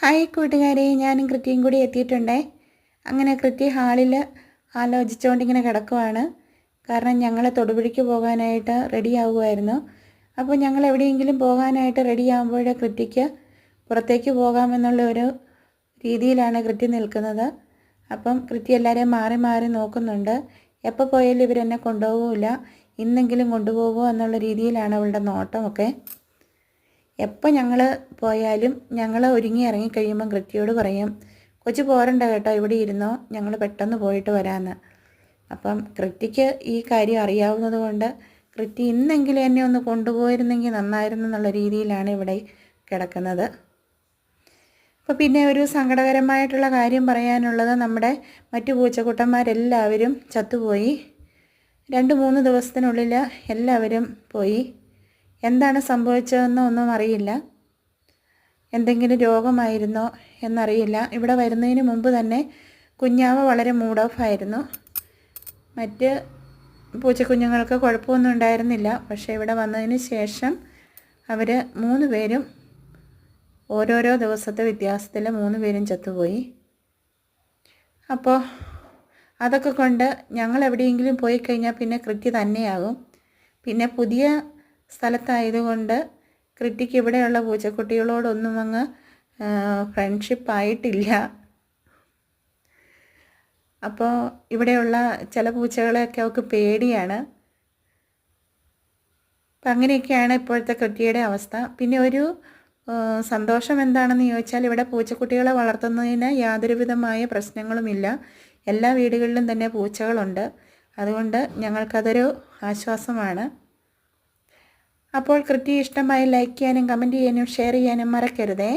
Hi കൂട്ടുകാരെ ഞാനും കൃത്യയും കൂടി എത്തിയിട്ടുണ്ടേ. അങ്ങനെ കൃത്യ ഹാളിൽ ആലോചിച്ചുകൊണ്ടിങ്ങനെ കിടക്കുവാണ്. കാരണം ഞങ്ങൾ തൊടുപുഴയ്ക്ക് പോകാനായിട്ട് റെഡി ആവുമായിരുന്നു അപ്പോൾ ഞങ്ങൾ എവിടെയെങ്കിലും പോകാനായിട്ട് റെഡി ആകുമ്പോൾ കൃത്യയ്ക്ക് പുറത്തേക്ക് പോകാമെന്നുള്ള ഒരു രീതിയിലാണ് കൃത്യ നിൽക്കുന്നത്. അപ്പം കൃത്യ എല്ലാവരെയും മാറി മാറി നോക്കുന്നുണ്ട്. എപ്പോൾ പോയാലും ഇവരെന്നെ കൊണ്ടുപോകില്ല ഇന്നെങ്കിലും കൊണ്ടുപോകുമോ എന്നുള്ള രീതിയിലാണ് അവളുടെ നോട്ടമൊക്കെ. എപ്പോൾ ഞങ്ങൾ പോയാലും ഞങ്ങൾ ഒരുങ്ങി ഇറങ്ങി കൃത്യയോട് പറയും കൊച്ചു പോരണ്ട കേട്ടോ ഇവിടെ ഇരുന്നോ ഞങ്ങൾ പെട്ടെന്ന് പോയിട്ട് വരാമെന്ന് അപ്പം കൃത്യയ്ക്ക് ഈ കാര്യം അറിയാവുന്നത് കൊണ്ട് കൃത്യ ഇന്നെങ്കിലും എന്നെ ഒന്ന് കൊണ്ടുപോയിരുന്നെങ്കിൽ നന്നായിരുന്നു എന്നുള്ള രീതിയിലാണ് ഇവിടെ കിടക്കുന്നത്. അപ്പോൾ പിന്നെ ഒരു സങ്കടകരമായിട്ടുള്ള കാര്യം പറയാനുള്ളത് നമ്മുടെ മറ്റു പൂച്ചക്കൂട്ടന്മാരെല്ലാവരും ചത്തുപോയി. രണ്ട് മൂന്ന് ദിവസത്തിനുള്ളിൽ എല്ലാവരും പോയി. എന്താണ് സംഭവിച്ചതെന്നോ ഒന്നും അറിയില്ല. എന്തെങ്കിലും രോഗമായിരുന്നോ എന്നറിയില്ല. ഇവിടെ വരുന്നതിന് മുമ്പ് തന്നെ കുഞ്ഞാവ് വളരെ മൂഡ് ഓഫ് ആയിരുന്നു. മറ്റ് പൂച്ചക്കുഞ്ഞുങ്ങൾക്ക് കുഴപ്പമൊന്നും ഉണ്ടായിരുന്നില്ല. പക്ഷേ ഇവിടെ വന്നതിന് ശേഷം അവർ മൂന്ന് പേരും ഓരോരോ ദിവസത്തെ വ്യത്യാസത്തിൽ മൂന്ന് പേരും ചത്തുപോയി. അപ്പോൾ അതൊക്കെ കൊണ്ട് ഞങ്ങൾ എവിടെയെങ്കിലും പോയി കഴിഞ്ഞാൽ പിന്നെ കൃത്യ തന്നെയാകും. പിന്നെ പുതിയ സ്ഥലത്തായതുകൊണ്ട് കൃത്യക്ക് ഇവിടെയുള്ള പൂച്ചക്കുട്ടികളോടൊന്നും അങ്ങ് ഫ്രണ്ട്ഷിപ്പ് ആയിട്ടില്ല അപ്പോൾ ഇവിടെയുള്ള ചില പൂച്ചകളെയൊക്കെ അവൾക്ക് പേടിയാണ്. അപ്പം അങ്ങനെയൊക്കെയാണ് ഇപ്പോഴത്തെ കൃത്യയുടെ അവസ്ഥ. പിന്നെ ഒരു സന്തോഷം എന്താണെന്ന് ചോദിച്ചാൽ ഇവിടെ പൂച്ചക്കുട്ടികളെ വളർത്തുന്നതിന് യാതൊരു വിധമായ പ്രശ്നങ്ങളുമില്ല. എല്ലാ വീടുകളിലും തന്നെ പൂച്ചകളുണ്ട്. അതുകൊണ്ട് ഞങ്ങൾക്കതൊരു ആശ്വാസമാണ്. അപ്പോൾ കൃത്യ ഇഷ്ടമായി ലൈക്ക് ചെയ്യാനും കമന്റ് ചെയ്യാനും ഷെയർ ചെയ്യാനും മറക്കരുതേ.